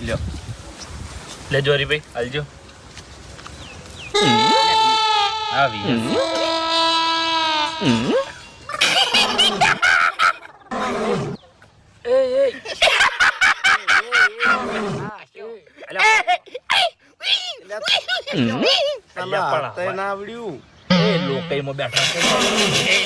લ્યો. લેજો હરીભાઈ હાલજો. આવી ના આવડ્યું. એ લોકઈમાં બેઠા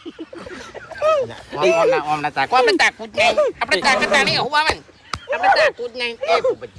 ખુરચીમ જો ખુરચીમ જો ખરાબ ખરાબ લાગે ભાઈ થાકે એ, એ, એ, ના હારું લાગે મને ના હારું લાગે યાર ઓમ ઓમ ના ઓમ ના તાકો આપણે તાકું જ નહીં આપણે તાકાત તાણી હું આવે ને આપણે તાકું જ નહીં એ ભૂપતજી